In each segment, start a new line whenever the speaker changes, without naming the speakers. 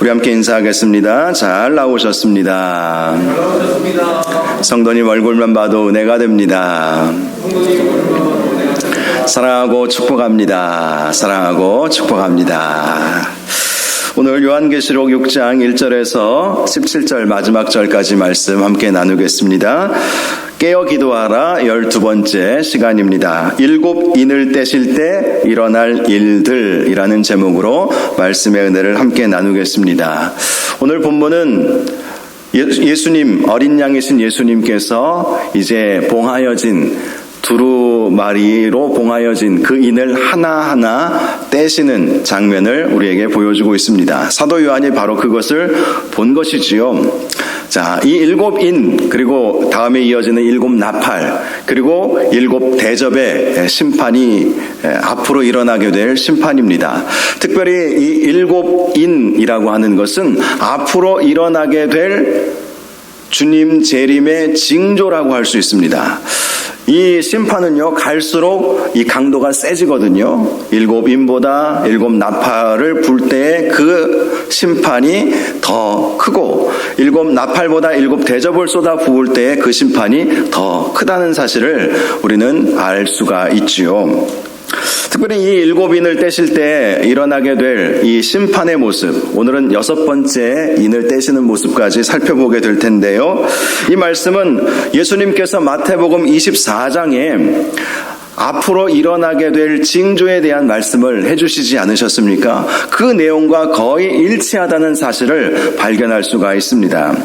우리 함께 인사하겠습니다. 잘 나오셨습니다. 성도님 얼굴만 봐도 은혜가 됩니다. 사랑하고 축복합니다. 사랑하고 축복합니다. 오늘 요한계시록 6장 1절에서 17절 마지막 절까지 말씀 함께 나누겠습니다. 깨어 기도하라 열두 번째 시간입니다. 일곱 인을 떼실 때 일어날 일들이라는 제목으로 말씀의 은혜를 함께 나누겠습니다. 오늘 본문은 예수님, 어린 양이신 예수님께서 이제 봉하여진 두루마리로 봉하여진 그 인을 하나하나 떼시는 장면을 우리에게 보여주고 있습니다. 사도 요한이 바로 그것을 본 것이지요. 자, 이 일곱 인, 그리고 다음에 이어지는 일곱 나팔, 그리고 일곱 대접의 심판이 앞으로 일어나게 될 심판입니다. 특별히 이 일곱 인이라고 하는 것은 앞으로 일어나게 될 주님 재림의 징조라고 할 수 있습니다. 이 심판은요, 갈수록 이 강도가 세지거든요. 일곱 인보다 일곱 나팔을 불 때의 그 심판이 더 크고, 일곱 나팔보다 일곱 대접을 쏟아 부을 때의 그 심판이 더 크다는 사실을 우리는 알 수가 있지요. 특별히 이 일곱 인을 떼실 때 일어나게 될 이 심판의 모습, 오늘은 여섯 번째 인을 떼시는 모습까지 살펴보게 될 텐데요. 이 말씀은 예수님께서 마태복음 24장에 앞으로 일어나게 될 징조에 대한 말씀을 해주시지 않으셨습니까? 그 내용과 거의 일치하다는 사실을 발견할 수가 있습니다.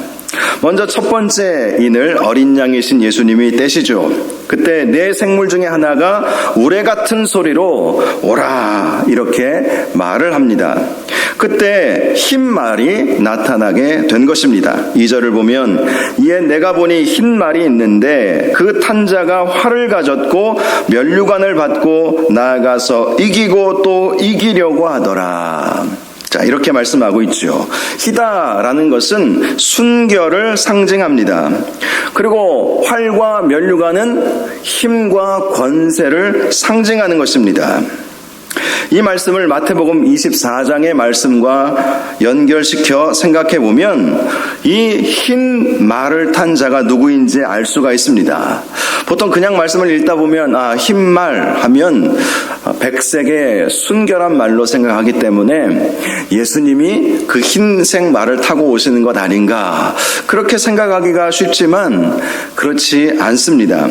먼저 첫 번째 인을 어린 양이신 예수님이 떼시죠. 그때 네 생물 중에 하나가 우레 같은 소리로 오라 이렇게 말을 합니다. 그때 흰 말이 나타나게 된 것입니다. 2절을 보면 이에 내가 보니 흰 말이 있는데 그 탄자가 활을 가졌고 면류관을 받고 나아가서 이기고 또 이기려고 하더라. 자, 이렇게 말씀하고 있죠. 희다라는 것은 순결을 상징합니다. 그리고 활과 면류관은 힘과 권세를 상징하는 것입니다. 이 말씀을 마태복음 24장의 말씀과 연결시켜 생각해 보면 이 흰 말을 탄 자가 누구인지 알 수가 있습니다. 보통 그냥 말씀을 읽다 보면 아, 흰 말 하면 백색의 순결한 말로 생각하기 때문에 예수님이 그 흰색 말을 타고 오시는 것 아닌가 그렇게 생각하기가 쉽지만 그렇지 않습니다.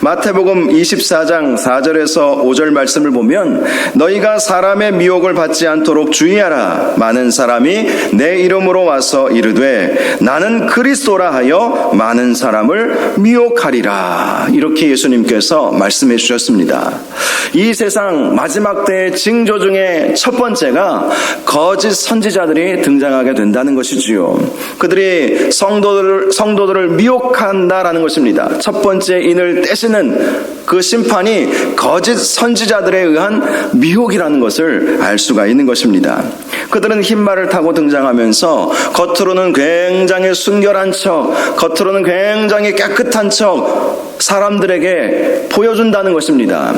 마태복음 24장 4절에서 5절 말씀을 보면 너희 가 사람의 미혹을 받지 않도록 주의하라. 많은 사람이 내 이름으로 와서 이르되 나는 그리스도라 하여 많은 사람을 미혹하리라. 이렇게 예수님께서 말씀해 주셨습니다. 이 세상 마지막 때의 징조 중에 첫 번째가 거짓 선지자들이 등장하게 된다는 것이지요. 그들이 성도들을, 성도들을 미혹한다라는 것입니다. 첫 번째 인을 떼시는 그 심판이 거짓 선지자들에 의한 미혹이라는 것을 알 수가 있는 것입니다. 그들은 흰말을 타고 등장하면서 겉으로는 굉장히 순결한 척, 겉으로는 굉장히 깨끗한 척 사람들에게 보여준다는 것입니다.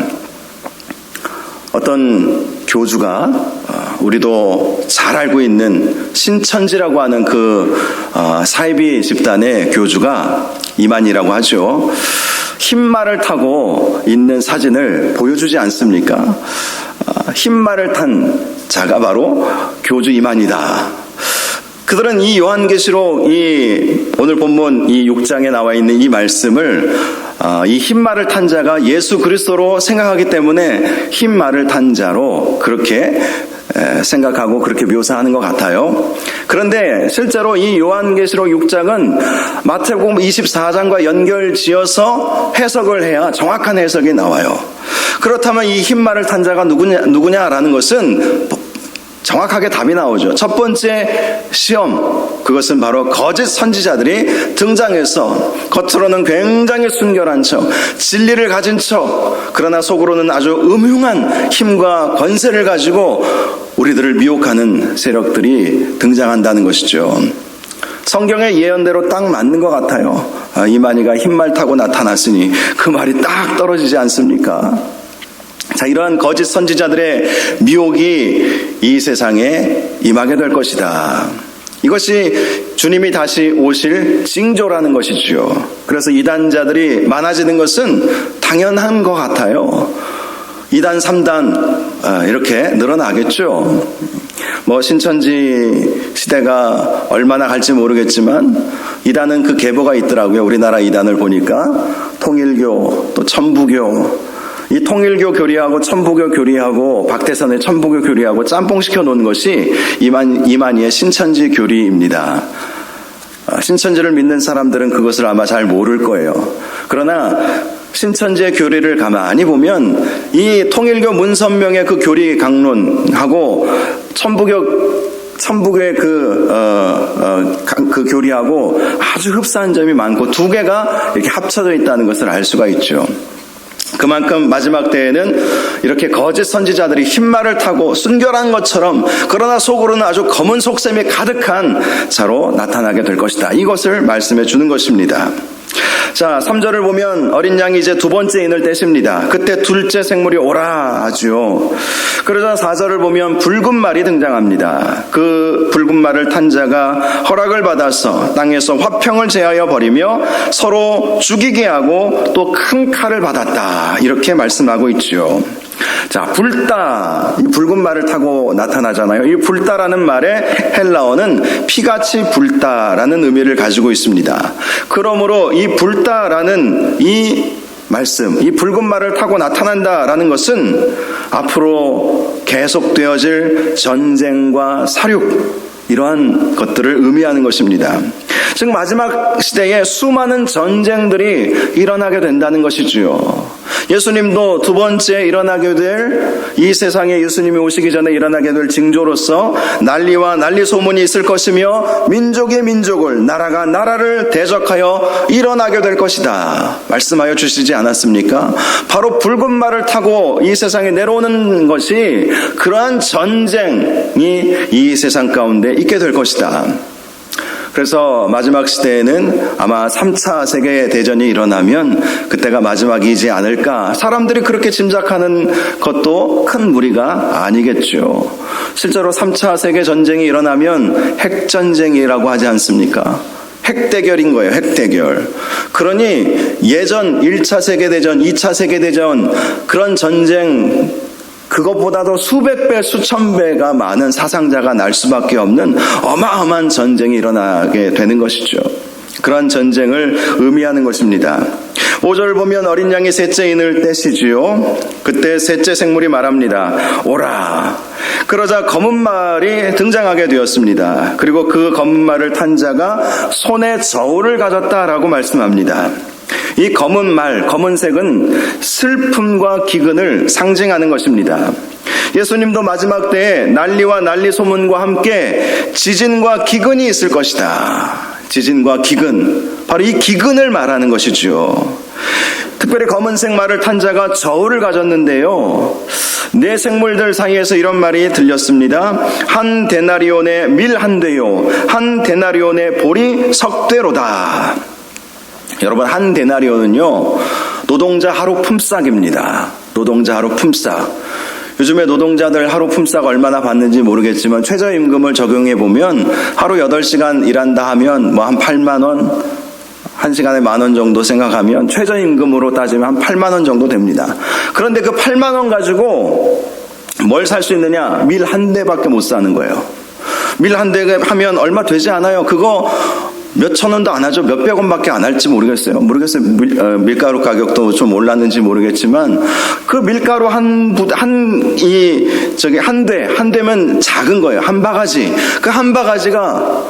어떤 교주가 어, 우리도 잘 알고 있는 신천지라고 하는 그 어, 사이비 집단의 교주가 이만이라고 하죠. 흰말을 타고 있는 사진을 보여주지 않습니까? 어, 흰말을 탄 자가 바로 교주 이만이다. 그들은 이 요한계시록 이 오늘 본문 이 6장에 나와 있는 이 말씀을 이 흰말을 탄 자가 예수 그리스도로 생각하기 때문에 흰말을 탄 자로 그렇게 생각하고 그렇게 묘사하는 것 같아요. 그런데 실제로 이 요한계시록 6장은 마태복음 24장과 연결 지어서 해석을 해야 정확한 해석이 나와요. 그렇다면 이 흰말을 탄 자가 누구냐, 누구냐라는 것은 정확하게 답이 나오죠. 첫 번째 시험, 그것은 바로 거짓 선지자들이 등장해서 겉으로는 굉장히 순결한 척, 진리를 가진 척, 그러나 속으로는 아주 음흉한 힘과 권세를 가지고 우리들을 미혹하는 세력들이 등장한다는 것이죠. 성경의 예언대로 딱 맞는 것 같아요. 아, 이만희가 흰말 타고 나타났으니 그 말이 딱 떨어지지 않습니까? 자, 이러한 거짓 선지자들의 미혹이 이 세상에 임하게 될 것이다. 이것이 주님이 다시 오실 징조라는 것이지요. 그래서 이단자들이 많아지는 것은 당연한 것 같아요. 2단, 3단 이렇게 늘어나겠죠. 뭐 신천지 시대가 얼마나 갈지 모르겠지만 이단은 그 계보가 있더라고요. 우리나라 이단을 보니까 통일교 또 천부교 이 통일교 교리하고 천부교 교리하고 박태선의 천부교 교리하고 짬뽕 시켜 놓은 것이 이만 이만희의 신천지 교리입니다. 아, 신천지를 믿는 사람들은 그것을 아마 잘 모를 거예요. 그러나 신천지의 교리를 가만히 보면 이 통일교 문선명의 그 교리 강론하고 천부교 천북의 그, 어, 어, 그 교리하고 아주 흡사한 점이 많고 두 개가 이렇게 합쳐져 있다는 것을 알 수가 있죠. 그만큼 마지막 때에는 이렇게 거짓 선지자들이 흰말을 타고 순결한 것처럼 그러나 속으로는 아주 검은 속셈이 가득한 자로 나타나게 될 것이다. 이것을 말씀해 주는 것입니다. 자, 3절을 보면 어린 양이 이제 두 번째 인을 떼십니다. 그때 둘째 생물이 오라 하죠. 그러자 4절을 보면 붉은 말이 등장합니다. 그 붉은 말을 탄 자가 허락을 받아서 땅에서 화평을 제하여 버리며 서로 죽이게 하고 또 큰 칼을 받았다. 이렇게 말씀하고 있죠. 자, 불다. 이 붉은 말을 타고 나타나잖아요. 이 불다라는 말의 헬라어는 피같이 불다라는 의미를 가지고 있습니다. 그러므로 이 불다라는 이 말씀, 이 붉은 말을 타고 나타난다라는 것은 앞으로 계속되어질 전쟁과 사륙, 이러한 것들을 의미하는 것입니다. 즉 마지막 시대에 수많은 전쟁들이 일어나게 된다는 것이지요. 예수님도 두 번째 일어나게 될 이 세상에 예수님이 오시기 전에 일어나게 될 징조로서 난리와 난리 소문이 있을 것이며 민족의 민족을 나라가 나라를 대적하여 일어나게 될 것이다. 말씀하여 주시지 않았습니까? 바로 붉은 말을 타고 이 세상에 내려오는 것이 그러한 전쟁이 이 세상 가운데 있게 될 것이다. 그래서 마지막 시대에는 아마 3차 세계 대전이 일어나면 그때가 마지막이지 않을까. 사람들이 그렇게 짐작하는 것도 큰 무리가 아니겠죠. 실제로 3차 세계 전쟁이 일어나면 핵전쟁이라고 하지 않습니까? 핵대결인 거예요, 핵대결. 그러니 예전 1차 세계대전, 2차 세계대전, 그런 전쟁, 그것보다도 수백 배, 수천 배가 많은 사상자가 날 수밖에 없는 어마어마한 전쟁이 일어나게 되는 것이죠. 그런 전쟁을 의미하는 것입니다. 5절 보면 어린 양이 셋째 인을 떼시지요. 그때 셋째 생물이 말합니다. 오라. 그러자 검은 말이 등장하게 되었습니다. 그리고 그 검은 말을 탄 자가 손에 저울을 가졌다라고 말씀합니다. 이 검은 말, 검은색은 슬픔과 기근을 상징하는 것입니다. 예수님도 마지막 때에 난리와 난리 소문과 함께 지진과 기근이 있을 것이다. 지진과 기근. 바로 이 기근을 말하는 것이죠. 특별히 검은색 말을 탄 자가 저울을 가졌는데요. 네 생물들 사이에서 이런 말이 들렸습니다. 한 데나리온의 밀 한 대요. 한 데나리온의 볼이 석 대로다. 여러분 한 데나리온은요 노동자 하루 품삯입니다. 노동자 하루 품삯. 요즘에 노동자들 하루 품삯 얼마나 받는지 모르겠지만 최저임금을 적용해 보면 하루 8시간 일한다 하면 뭐 한 8만 원, 한 시간에 만 원 정도 생각하면 최저임금으로 따지면 한 8만 원 정도 됩니다. 그런데 그 8만 원 가지고 뭘 살 수 있느냐? 밀 한 대밖에 못 사는 거예요. 밀 한 대 하면 얼마 되지 않아요. 그거 몇천 원도 안 하죠. 몇백 원밖에 안 할지 모르겠어요. 모르겠어요. 밀, 어, 밀가루 가격도 좀 올랐는지 모르겠지만 그 밀가루 한, 한, 이, 저기 한 대, 한 대면 작은 거예요. 한 바가지. 그 한 바가지가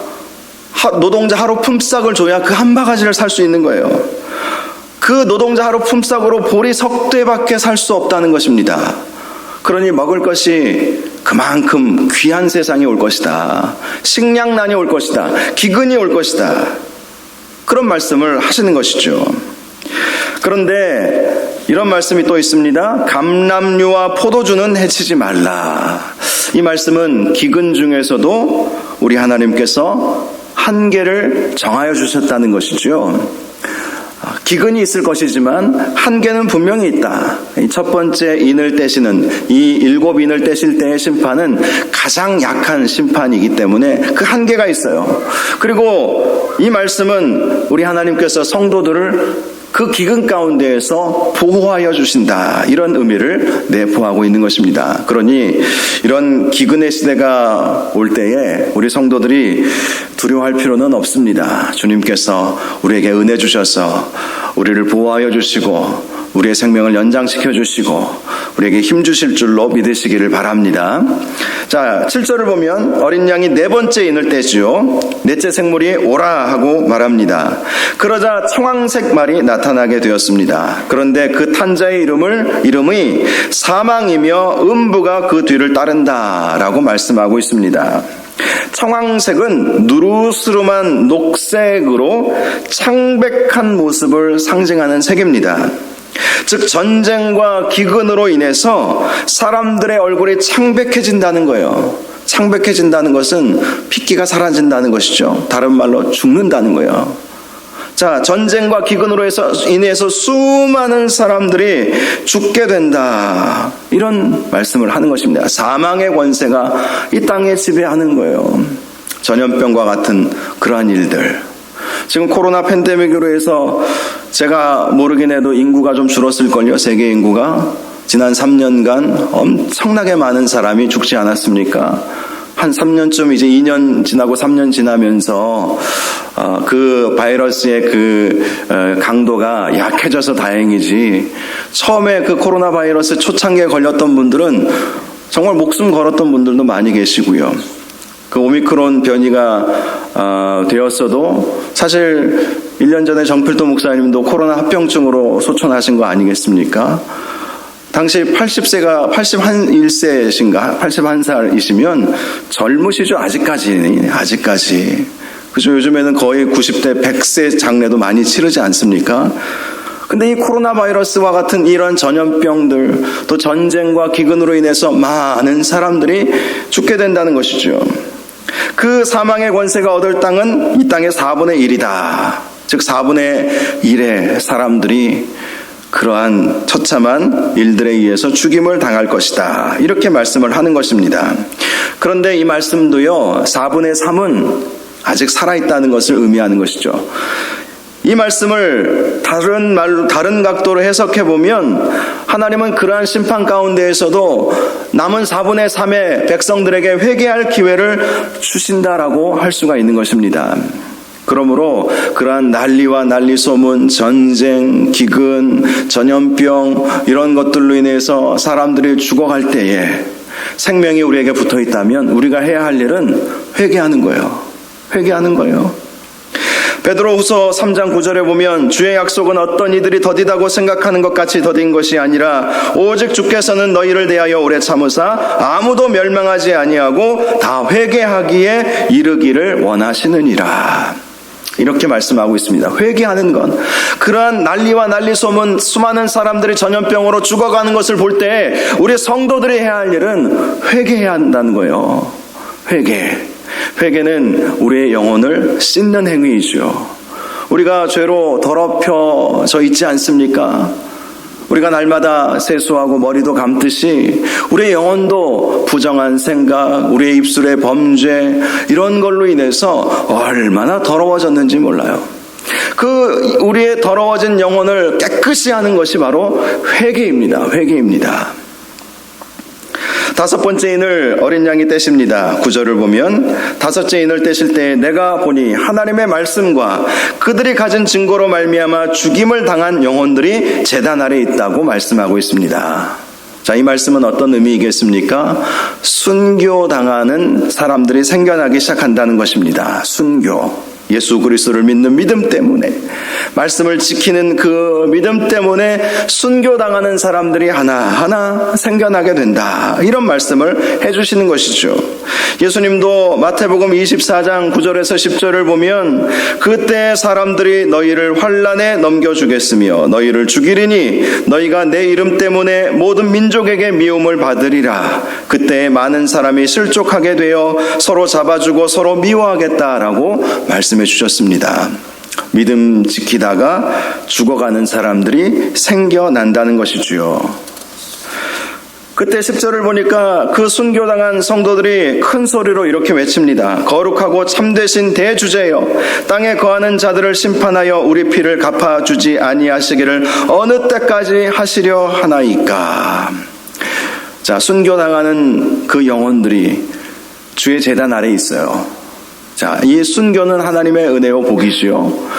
노동자 하루 품삯을 줘야 그 한 바가지를 살 수 있는 거예요. 그 노동자 하루 품삯으로 보리 석 대밖에 살 수 없다는 것입니다. 그러니 먹을 것이 그만큼 귀한 세상이 올 것이다. 식량난이 올 것이다. 기근이 올 것이다. 그런 말씀을 하시는 것이죠. 그런데 이런 말씀이 또 있습니다. 감람류와 포도주는 해치지 말라. 이 말씀은 기근 중에서도 우리 하나님께서 한계를 정하여 주셨다는 것이죠. 기근이 있을 것이지만 한계는 분명히 있다. 이첫 번째 인을 떼시는 이 일곱 인을 떼실 때의 심판은 가장 약한 심판이기 때문에 그 한계가 있어요. 그리고 이 말씀은 우리 하나님께서 성도들을 그 기근 가운데에서 보호하여 주신다. 이런 의미를 내포하고 있는 것입니다. 그러니 이런 기근의 시대가 올 때에 우리 성도들이 두려워할 필요는 없습니다. 주님께서 우리에게 은혜 주셔서 우리를 보호하여 주시고 우리의 생명을 연장시켜 주시고 우리에게 힘 주실 줄로 믿으시기를 바랍니다. 자, 7절을 보면 어린 양이 네 번째 인을 떼지요. 넷째 생물이 오라 하고 말합니다. 그러자 청황색 말이 나타나게 되었습니다. 그런데 그 탄자의 이름을 이름이 사망이며 음부가 그 뒤를 따른다라고 말씀하고 있습니다. 청황색은 누르스름한 녹색으로 창백한 모습을 상징하는 색입니다. 즉 전쟁과 기근으로 인해서 사람들의 얼굴이 창백해진다는 거예요. 창백해진다는 것은 핏기가 사라진다는 것이죠. 다른 말로 죽는다는 거예요. 자, 전쟁과 기근으로 해서 인해서 수많은 사람들이 죽게 된다. 이런 말씀을 하는 것입니다. 사망의 권세가 이 땅에 지배하는 거예요. 전염병과 같은 그러한 일들. 지금 코로나 팬데믹으로 해서 제가 모르긴 해도 인구가 좀 줄었을걸요. 세계 인구가. 지난 3년간 엄청나게 많은 사람이 죽지 않았습니까? 한 3년쯤 이제 2년 지나고 3년 지나면서 어, 그 바이러스의 그 어, 강도가 약해져서 다행이지 처음에 그 코로나 바이러스 초창기에 걸렸던 분들은 정말 목숨 걸었던 분들도 많이 계시고요. 그 오미크론 변이가 어, 되었어도 사실 1년 전에 정필도 목사님도 코로나 합병증으로 소천하신 거 아니겠습니까? 당시 80세가 81세신가 81살이시면 젊으시죠 아직까지 아직까지 그죠 요즘에는 거의 90대 100세 장례도 많이 치르지 않습니까? 근데 이 코로나 바이러스와 같은 이런 전염병들 또 전쟁과 기근으로 인해서 많은 사람들이 죽게 된다는 것이죠. 그 사망의 권세가 얻을 땅은 이 땅의 4분의 1이다. 즉 4분의 1의 사람들이 그러한 처참한 일들에 의해서 죽임을 당할 것이다. 이렇게 말씀을 하는 것입니다. 그런데 이 말씀도요, 4분의 3은 아직 살아있다는 것을 의미하는 것이죠. 이 말씀을 다른 말로, 다른 각도로 해석해 보면 하나님은 그러한 심판 가운데에서도 남은 4분의 3의 백성들에게 회개할 기회를 주신다라고 할 수가 있는 것입니다. 그러므로 그러한 난리와 난리 소문, 전쟁, 기근, 전염병 이런 것들로 인해서 사람들이 죽어갈 때에 생명이 우리에게 붙어 있다면 우리가 해야 할 일은 회개하는 거예요. 회개하는 거예요. 베드로후서 3장 9절에 보면 주의 약속은 어떤 이들이 더디다고 생각하는 것 같이 더딘 것이 아니라 오직 주께서는 너희를 대하여 오래 참으사 아무도 멸망하지 아니하고 다 회개하기에 이르기를 원하시느니라. 이렇게 말씀하고 있습니다. 회개하는 건 그러한 난리와 난리 소문 수많은 사람들이 전염병으로 죽어가는 것을 볼 때 우리 성도들이 해야 할 일은 회개해야 한다는 거예요. 회개. 회개는 우리의 영혼을 씻는 행위이죠. 우리가 죄로 더럽혀져 있지 않습니까? 우리가 날마다 세수하고 머리도 감듯이 우리의 영혼도 부정한 생각, 우리의 입술의 범죄 이런 걸로 인해서 얼마나 더러워졌는지 몰라요. 그 우리의 더러워진 영혼을 깨끗이 하는 것이 바로 회개입니다. 회개입니다. 다섯 번째 인을 어린 양이 떼십니다. 구절을 보면 다섯째 인을 떼실 때 내가 보니 하나님의 말씀과 그들이 가진 증거로 말미암아 죽임을 당한 영혼들이 재단 아래 있다고 말씀하고 있습니다. 자, 이 말씀은 어떤 의미이겠습니까? 순교당하는 사람들이 생겨나기 시작한다는 것입니다. 순교. 예수 그리스도를 믿는 믿음 때문에 말씀을 지키는 그 믿음 때문에 순교당하는 사람들이 하나하나 생겨나게 된다. 이런 말씀을 해 주시는 것이죠. 예수님도 마태복음 24장 9절에서 10절을 보면 그때 사람들이 너희를 환란에 넘겨 주겠으며 너희를 죽이리니 너희가 내 이름 때문에 모든 민족에게 미움을 받으리라. 그때 많은 사람이 실족하게 되어 서로 잡아주고 서로 미워하겠다라고 말씀 말씀해 주셨습니다. 믿음 지키다가 죽어가는 사람들이 생겨난다는 것이지요. 그때 10절을 보니까 그 순교당한 성도들이 큰 소리로 이렇게 외칩니다. 거룩하고 참되신 대주제여 땅에 거하는 자들을 심판하여 우리 피를 갚아주지 아니하시기를 어느 때까지 하시려 하나이까. 자, 순교당하는 그 영혼들이 주의 재단 아래 있어요. 자, 이 순교는 하나님의 은혜요 복이지요.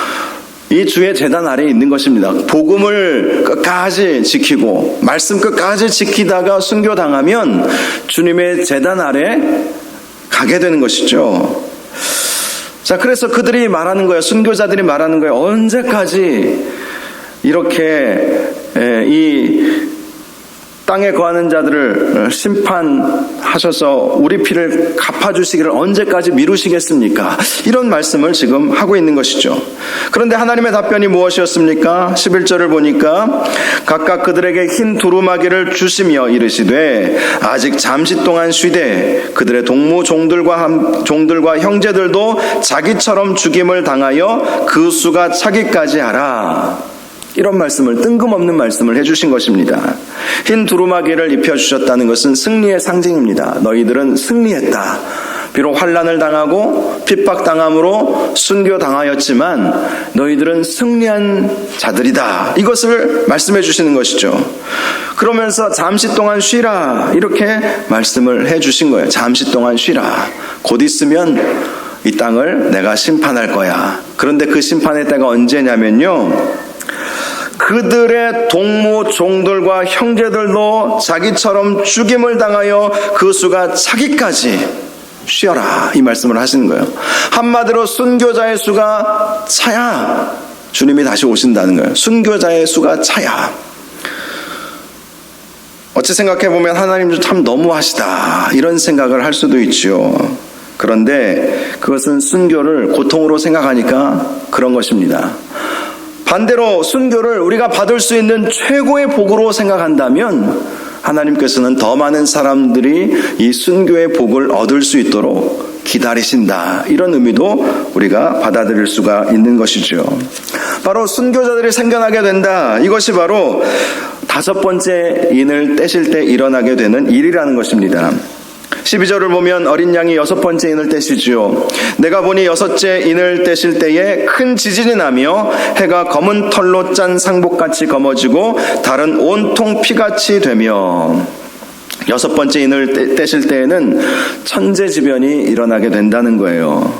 이 주의 재단 아래에 있는 것입니다. 복음을 끝까지 지키고 말씀 끝까지 지키다가 순교당하면 주님의 재단 아래 가게 되는 것이죠. 자, 그래서 그들이 말하는 거예요. 순교자들이 말하는 거예요. 언제까지 이렇게 에, 이 땅에 거하는 자들을 심판하셔서 우리 피를 갚아주시기를 언제까지 미루시겠습니까? 이런 말씀을 지금 하고 있는 것이죠. 그런데 하나님의 답변이 무엇이었습니까? 11절을 보니까 각각 그들에게 흰 두루마기를 주시며 이르시되 아직 잠시 동안 쉬되 그들의 동무 종들과 함- 종들과 형제들도 자기처럼 죽임을 당하여 그 수가 차기까지 하라. 이런 말씀을 뜬금없는 말씀을 해주신 것입니다. 흰 두루마기를 입혀주셨다는 것은 승리의 상징입니다. 너희들은 승리했다. 비록 환란을 당하고 핍박당함으로 순교당하였지만 너희들은 승리한 자들이다. 이것을 말씀해 주시는 것이죠. 그러면서 잠시 동안 쉬라. 이렇게 말씀을 해 주신 거예요. 잠시 동안 쉬라. 곧 있으면 이 땅을 내가 심판할 거야. 그런데 그 심판의 때가 언제냐면요. 그들의 동무 종들과 형제들도 자기처럼 죽임을 당하여 그 수가 차기까지 쉬어라 이 말씀을 하시는 거예요. 한마디로 순교자의 수가 차야 주님이 다시 오신다는 거예요. 순교자의 수가 차야. 어찌 생각해 보면 하나님도 참 너무하시다 이런 생각을 할 수도 있죠. 그런데 그것은 순교를 고통으로 생각하니까 그런 것입니다. 반대로 순교를 우리가 받을 수 있는 최고의 복으로 생각한다면 하나님께서는 더 많은 사람들이 이 순교의 복을 얻을 수 있도록 기다리신다. 이런 의미도 우리가 받아들일 수가 있는 것이죠. 바로 순교자들이 생겨나게 된다. 이것이 바로 다섯 번째 인을 떼실 때 일어나게 되는 일이라는 것입니다. 12절을 보면 어린 양이 여섯 번째 인을 떼시지요. 내가 보니 여섯째 인을 떼실 때에 큰 지진이 나며 해가 검은 털로 짠 상복같이 검어지고 달은 온통 피같이 되며 여섯 번째 인을 떼- 떼실 때에는 천재지변이 일어나게 된다는 거예요.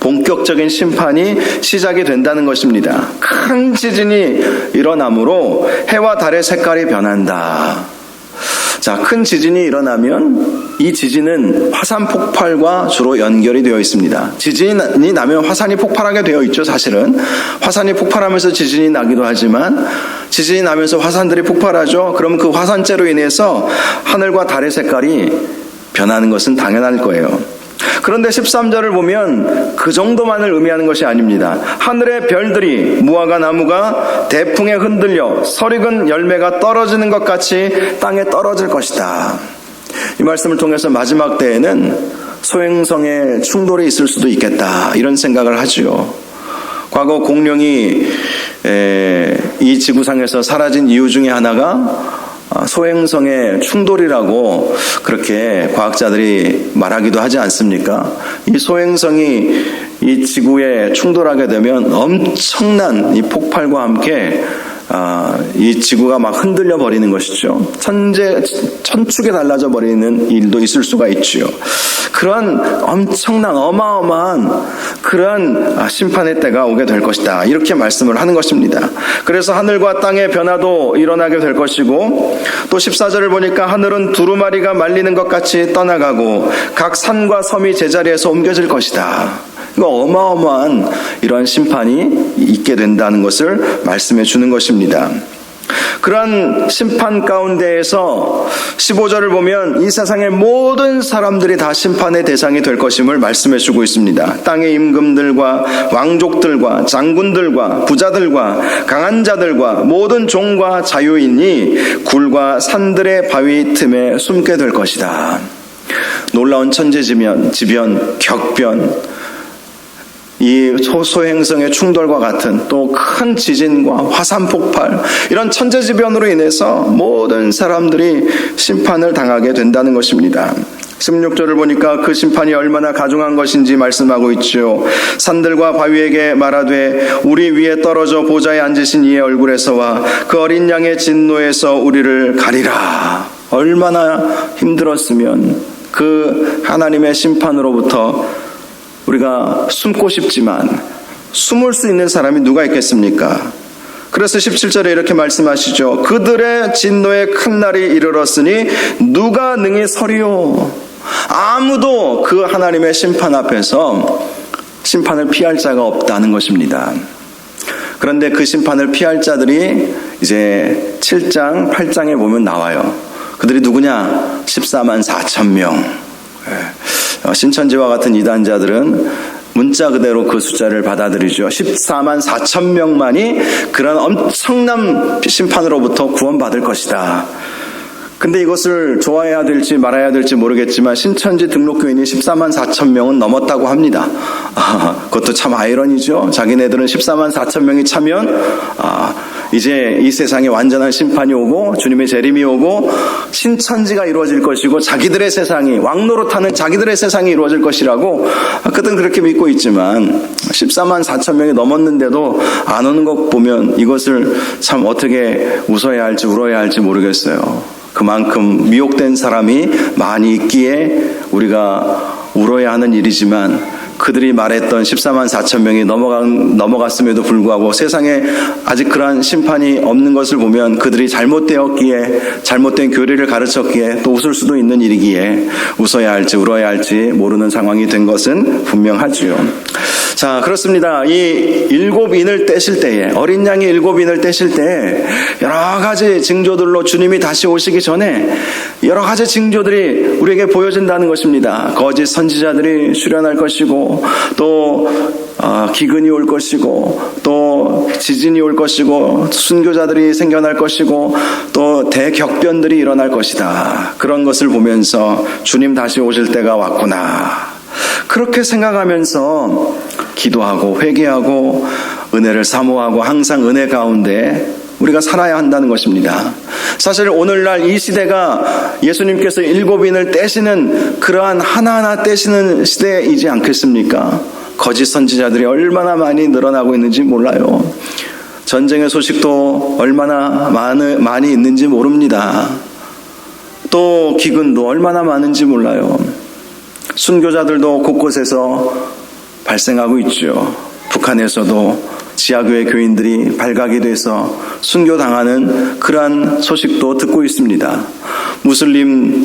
본격적인 심판이 시작이 된다는 것입니다. 큰 지진이 일어나므로 해와 달의 색깔이 변한다. 자, 큰 지진이 일어나면 이 지진은 화산 폭발과 주로 연결이 되어 있습니다. 지진이 나면 화산이 폭발하게 되어 있죠, 사실은. 화산이 폭발하면서 지진이 나기도 하지만 지진이 나면서 화산들이 폭발하죠. 그럼 그 화산재로 인해서 하늘과 달의 색깔이 변하는 것은 당연할 거예요. 그런데 13절을 보면 그 정도만을 의미하는 것이 아닙니다. 하늘의 별들이 무화과 나무가 대풍에 흔들려 설익은 열매가 떨어지는 것 같이 땅에 떨어질 것이다. 이 말씀을 통해서 마지막 때에는 소행성의 충돌이 있을 수도 있겠다. 이런 생각을 하지요. 과거 공룡이 에, 이 지구상에서 사라진 이유 중에 하나가 아, 소행성의 충돌이라고 그렇게 과학자들이 말하기도 하지 않습니까? 이 소행성이 이 지구에 충돌하게 되면 엄청난 이 폭발과 함께 아, 이 지구가 막 흔들려 버리는 것이죠. 천재, 천축에 달라져 버리는 일도 있을 수가 있지요. 그런 엄청난 어마어마한 그런 아, 심판의 때가 오게 될 것이다. 이렇게 말씀을 하는 것입니다. 그래서 하늘과 땅의 변화도 일어나게 될 것이고 또 14절을 보니까 하늘은 두루마리가 말리는 것 같이 떠나가고 각 산과 섬이 제자리에서 옮겨질 것이다. 이거 어마어마한 이러한 심판이 있게 된다는 것을 말씀해 주는 것입니다. 그러한 심판 가운데에서 15절을 보면 이 세상의 모든 사람들이 다 심판의 대상이 될 것임을 말씀해 주고 있습니다. 땅의 임금들과 왕족들과 장군들과 부자들과 강한 자들과 모든 종과 자유인이 굴과 산들의 바위 틈에 숨게 될 것이다. 놀라운 천재지변, 지변, 격변, 이 소- 소행성의 충돌과 같은 또 큰 지진과 화산 폭발 이런 천재지변으로 인해서 모든 사람들이 심판을 당하게 된다는 것입니다. 16절을 보니까 그 심판이 얼마나 가중한 것인지 말씀하고 있죠. 산들과 바위에게 말하되 우리 위에 떨어져 보좌에 앉으신 이의 얼굴에서와 그 어린 양의 진노에서 우리를 가리라. 얼마나 힘들었으면 그 하나님의 심판으로부터 우리가 숨고 싶지만 숨을 수 있는 사람이 누가 있겠습니까? 그래서 17절에 이렇게 말씀하시죠. 그들의 진노의 큰 날이 이르렀으니 누가 능히 서리요? 아무도 그 하나님의 심판 앞에서 심판을 피할 자가 없다는 것입니다. 그런데 그 심판을 피할 자들이 이제 7장, 8장에 보면 나와요. 그들이 누구냐? 14만 4천 명. 예. 어, 신천지와 같은 이단자들은 문자 그대로 그 숫자를 받아들이죠. 14만 4천 명만이 그런 엄청난 심판으로부터 구원받을 것이다. 근데 이것을 좋아해야 될지 말아야 될지 모르겠지만 신천지 등록교인이 14만 4천 명은 넘었다고 합니다. 아, 그것도 참 아이러니죠. 자기네들은 14만 4천 명이 차면 아, 이제 이 세상에 완전한 심판이 오고 주님의 재림이 오고 신천지가 이루어질 것이고 자기들의 세상이 왕노릇하는 자기들의 세상이 이루어질 것이라고 그들은 그렇게 믿고 있지만 14만 4천 명이 넘었는데도 안 오는 것 보면 이것을 참 어떻게 웃어야 할지 울어야 할지 모르겠어요. 그만큼 미혹된 사람이 많이 있기에 우리가 울어야 하는 일이지만 그들이 말했던 14만 4천 명이 넘어간, 넘어갔음에도 불구하고 세상에 아직 그러한 심판이 없는 것을 보면 그들이 잘못되었기에 잘못된 교리를 가르쳤기에 또 웃을 수도 있는 일이기에 웃어야 할지 울어야 할지 모르는 상황이 된 것은 분명하지요. 자, 그렇습니다. 이 일곱 인을 떼실 때에, 어린 양이 일곱 인을 떼실 때에 여러 가지 징조들로 주님이 다시 오시기 전에 여러 가지 징조들이 우리에게 보여진다는 것입니다. 거짓 선지자들이 출현할 것이고, 또, 어, 기근이 올 것이고, 또 지진이 올 것이고, 순교자들이 생겨날 것이고, 또 대격변들이 일어날 것이다. 그런 것을 보면서 주님 다시 오실 때가 왔구나. 그렇게 생각하면서 기도하고 회개하고 은혜를 사모하고 항상 은혜 가운데 우리가 살아야 한다는 것입니다. 사실 오늘날 이 시대가 예수님께서 일곱인을 떼시는 그러한 하나하나 떼시는 시대이지 않겠습니까? 거짓 선지자들이 얼마나 많이 늘어나고 있는지 몰라요. 전쟁의 소식도 얼마나 많이, 많이 있는지 모릅니다. 또 기근도 얼마나 많은지 몰라요. 순교자들도 곳곳에서 발생하고 있죠. 북한에서도 지하교회 교인들이 발각이 돼서 순교당하는 그러한 소식도 듣고 있습니다. 무슬림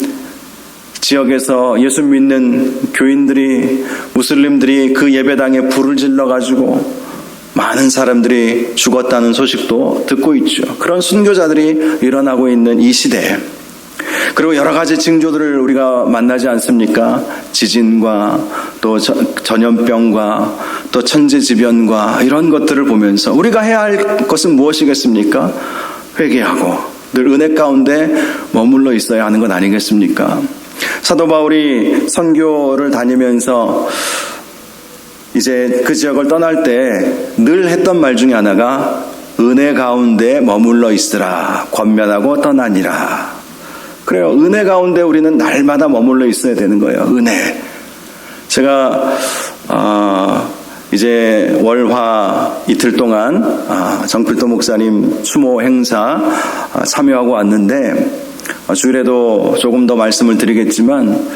지역에서 예수 믿는 교인들이 무슬림들이 그 예배당에 불을 질러 가지고 많은 사람들이 죽었다는 소식도 듣고 있죠. 그런 순교자들이 일어나고 있는 이 시대에 그리고 여러 가지 징조들을 우리가 만나지 않습니까? 지진과 또 전염병과 또 천재지변과 이런 것들을 보면서 우리가 해야 할 것은 무엇이겠습니까? 회개하고 늘 은혜 가운데 머물러 있어야 하는 것 아니겠습니까? 사도 바울이 선교를 다니면서 이제 그 지역을 떠날 때 늘 했던 말 중에 하나가 은혜 가운데 머물러 있으라 권면하고 떠나니라 그래요. 은혜 가운데 우리는 날마다 머물러 있어야 되는 거예요. 은혜. 제가 어, 이제 월화 이틀 동안 아, 정필도 목사님 추모 행사 아, 참여하고 왔는데 어, 주일에도 조금 더 말씀을 드리겠지만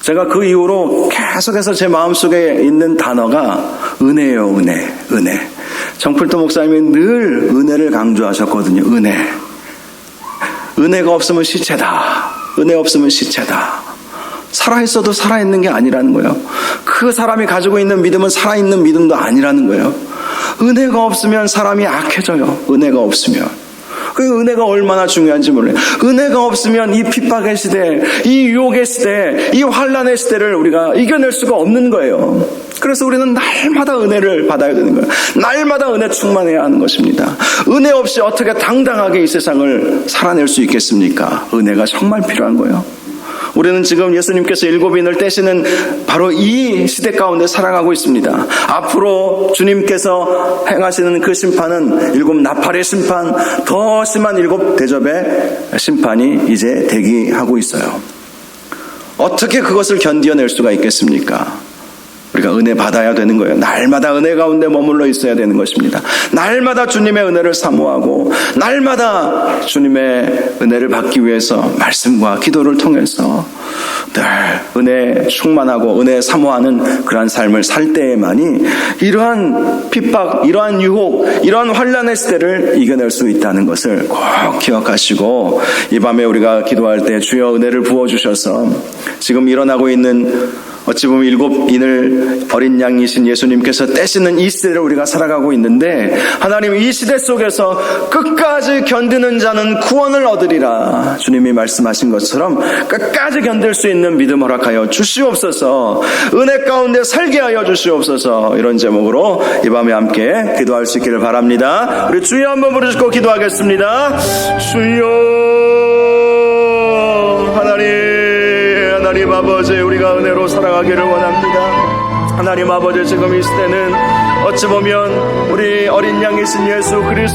제가 그 이후로 계속해서 제 마음속에 있는 단어가 은혜예요. 은혜. 은혜. 정필도 목사님이 늘 은혜를 강조하셨거든요. 은혜. 은혜가 없으면 시체다. 은혜 없으면 시체다. 살아있어도 살아있는 게 아니라는 거예요. 그 사람이 가지고 있는 믿음은 살아있는 믿음도 아니라는 거예요. 은혜가 없으면 사람이 악해져요. 은혜가 없으면. 그 은혜가 얼마나 중요한지 몰라요. 은혜가 없으면 이 핍박의 시대, 이 유혹의 시대, 이 환란의 시대를 우리가 이겨낼 수가 없는 거예요. 그래서 우리는 날마다 은혜를 받아야 되는 거예요. 날마다 은혜 충만해야 하는 것입니다. 은혜 없이 어떻게 당당하게 이 세상을 살아낼 수 있겠습니까? 은혜가 정말 필요한 거예요. 우리는 지금 예수님께서 일곱 인을 떼시는 바로 이 시대 가운데 살아가고 있습니다. 앞으로 주님께서 행하시는 그 심판은 일곱 나팔의 심판, 더 심한 일곱 대접의 심판이 이제 대기하고 있어요. 어떻게 그것을 견디어낼 수가 있겠습니까? 우리가 은혜 받아야 되는 거예요. 날마다 은혜 가운데 머물러 있어야 되는 것입니다. 날마다 주님의 은혜를 사모하고, 날마다 주님의 은혜를 받기 위해서 말씀과 기도를 통해서 늘 은혜 충만하고 은혜 사모하는 그러한 삶을 살 때에만이 이러한 핍박, 이러한 유혹, 이러한 환란의 시대를 이겨낼 수 있다는 것을 꼭 기억하시고 이 밤에 우리가 기도할 때 주여 은혜를 부어 주셔서 지금 일어나고 있는 어찌 보면 일곱 인을 어린 양이신 예수님께서 떼시는 이 시대를 우리가 살아가고 있는데 하나님 이 시대 속에서 끝까지 견디는 자는 구원을 얻으리라. 주님이 말씀하신 것처럼 끝까지 견딜 수 있는 믿음 허락하여 주시옵소서. 은혜 가운데 살게 하여 주시옵소서. 이런 제목으로 이 밤에 함께 기도할 수 있기를 바랍니다. 우리 주여 한번 부르시고 기도하겠습니다. 주여 하나님 아버지 우리가 은혜로 살아가기를 원합니다. 하나님 아버지 지금 이 시대는 어찌 보면 우리 어린 양이신 예수 그리스도